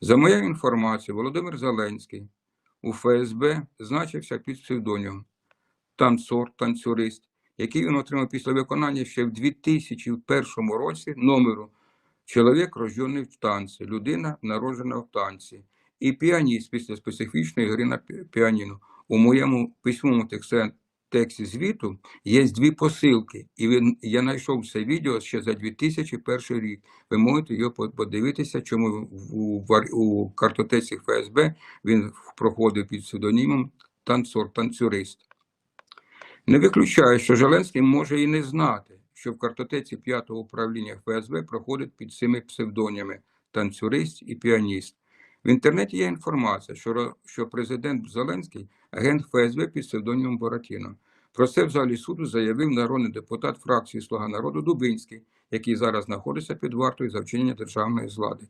За моєю інформацією, Володимир Зеленський у ФСБ значився під псевдонімом танцор, танцюрист, який він отримав після виконання ще в 2001 році номеру Чоловік рождений в танці, людина народжена в танці, і піаніст після специфічної гри на піаніно. У моєму письмовому тексті, тексті звіту є дві посилки, і він, я знайшов це відео ще за 2001 рік. Ви можете його подивитися, чому у, у картотеці ФСБ він проходив під псевдонімом танцор, танцюрист. Не виключаю, що Зеленський може і не знати, що в картотеці 5-го управління ФСБ проходить під цими псевдоніми танцюрист і піаніст. В інтернеті є інформація, що, що президент Зеленський агент ФСБ під псевдонімом Боратіно. Про це в залі суду заявив народний депутат фракції Слуга народу Дубинський, який зараз знаходиться під вартою за вчинення державної злади.